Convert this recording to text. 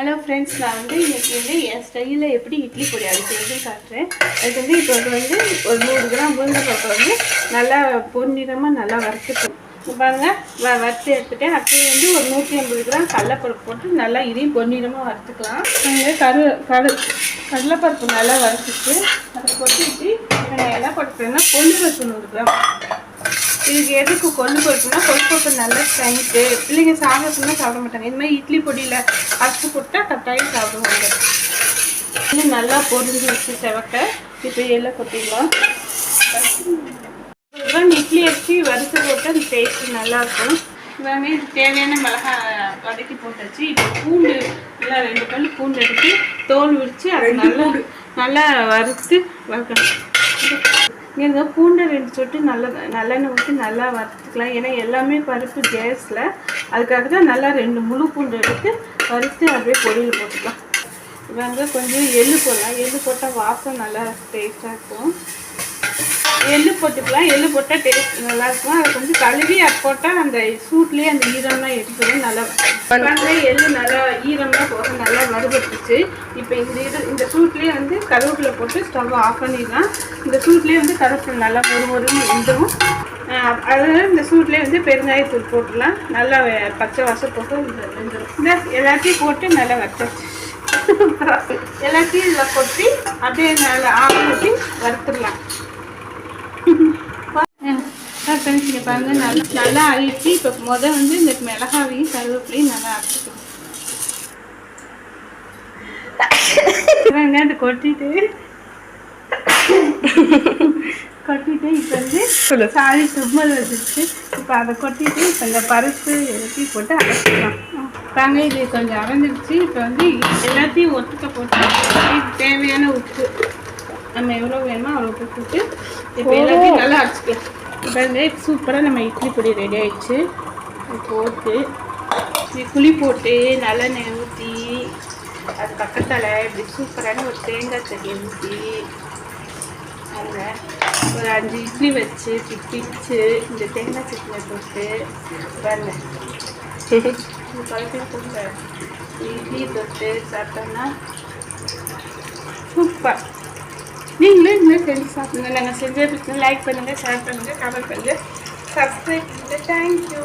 Hello friends நான் வந்து இன்றைக்கி வந்து என் ஸ்டைலில் எப்படி இட்லி பொடி அடிக்கிறது காட்டுறேன். அதுக்கு வந்து இப்போ வந்து ஒரு நூறு கிராம் உளுந்த பருப்பை வந்து நல்லா பொன்னிறமாக நல்லா வறுத்துக்கணும். பாருங்க வ வறுத்து எடுத்துகிட்டேன் அப்படியே வந்து ஒரு நூற்றி ஐம்பது கிராம் கடலப்பருப்பு போட்டு நல்லா இதையும் பொன்னிறமாக வறுத்துக்கலாம். நாங்கள் கரு கரு கடலைப்பருப்பு நல்லா வறுத்துட்டு அதை பொட்டிட்டு நான் என்ன போட்டுக்கிறேன்னா கொள்ளு பருப்பு நூறு கிராம். இதுக்கு எதுக்கு கொள்ளு பருப்புனா கொள்ளு பருப்பு நல்ல ஸ்ட்ரென்த்து பிள்ளைங்க சாப்பிட சாப்பிட மாட்டாங்க. இது மாதிரி இட்லி பொடியில் அரைச்சி போட்டால் கட்டாயம் சாப்பிடுவாங்க. இன்னும் நல்லா பொரிஞ்சு வச்சு செவக்க இப்போ எல்லாம் கொட்டிடலாம். அப்புறம் இட்லி அரிசி வறுத்து போட்டு அது டேஸ்ட் நல்லாயிருக்கும் எல்லாமே தேவையான மிளகாய் வதக்கி போட்டாச்சு. இப்போ பூண்டு எல்லாம் ரெண்டு பல் பூண்டு எடுத்து தோல் உரித்து அது நல்லா நல்லா வறுத்து வறுக்கணும். இங்கே பூண்டை ரெண்டு சொட்டு நல்ல நல்லெண்ணெய் ஊற்றி நல்லா வறுத்துக்கலாம். ஏன்னா எல்லாமே பருப்பு கேஸில். அதுக்காக தான் நல்லா ரெண்டு முழு பூண்டு எடுத்து வறுத்து அப்படியே பொடியில் போட்டுக்கலாம். இவங்க கொஞ்சம் எள்ளு போடலாம். எள்ளு போட்டால் வாசம் நல்லா டேஸ்ட்டாக இருக்கும். எள்ளு போட்டுக்கலாம். எள்ளு போட்டால் டேஸ்ட் நல்லா இருக்கும். அதை கொஞ்சம் கழுவி அது போட்டால் அந்த சூட்லேயே அந்த ஈரம்லாம் எடுத்துடும் நல்லா பாருங்க எள்ளு நல்லா ஈரம்லாம் போக நல்லா வறுபட்டுச்சு இப்போ இந்த இது இந்த சூட்லேயே வந்து கருவேப்பிலை போட்டு ஸ்டவ் ஆஃப் பண்ணிடலாம். இந்த சூட்லேயே வந்து கருவேப்பிலை நல்லா ஒரு ஒருன்னு வந்துடும் அதனால இந்த சூட்லேயே வந்து பெருங்காயத்தூள் போட்டுடலாம். நல்லா பச்சை வாசம் போட்டு இந்த இந்த எல்லாத்தையும் போட்டு நல்லா வச்சாச்சு எல்லாத்தையும் இதில் கொட்டி அப்படியே நல்லா ஆவி வறுத்துடலாம். ஃப்ரெண்ட்ஸ் இங்கே பாருங்க நல்லா நல்லா அழிச்சு இப்போ முத வந்து இந்த மிளகாவையும் கருவேப்பிலையும் நல்லா அரைச்சிக்கணும். கொட்டிட்டு கொட்டிட்டு இப்போ வந்து சாரி தும்மல் வச்சுட்டு இப்போ அதை கொட்டிட்டு இப்போ இந்த பருப்பு போட்டு அரைச்சிக்கலாம். பாங்க இது கொஞ்சம் அரைஞ்சிருச்சு. இப்போ வந்து எல்லாத்தையும் ஒட்டுக்க போட்டு தேவையான உப்பு. நம்ம எவ்வளோ வேணுமோ அவ்வளோ உப்பு போட்டு இப்போ எல்லாத்தையும் நல்லா அரைச்சிக்கலாம். இப்போ சூப்பராக நம்ம இட்லி பொடி ரெடி ஆயிடுச்சு. போட்டு குழி புளி போட்டு நல்லெண்ணெய் ஊற்றி அது பக்கத்தில் இப்படி சூப்பரான ஒரு தேங்காய் சட்னி ஊற்றி அங்கே ஒரு அஞ்சு இட்லி வச்சு பிச்சு இந்த தேங்காய் சட்னியை போட்டு பாருங்க. இந்த போட்டு இட்லி தொட்டு சாப்பிட்டோம்னா சூப்பர். நீங்களே இனிமேல் செஞ்சு சாப்பிடுங்க. நாங்கள் செஞ்சு லைக் பண்ணுங்கள் ஷேர் பண்ணுங்கள் கமெண்ட் பண்ணுங்கள் சப்ஸ்கிரைப் பண்ணுங்கள் தேங்க்யூ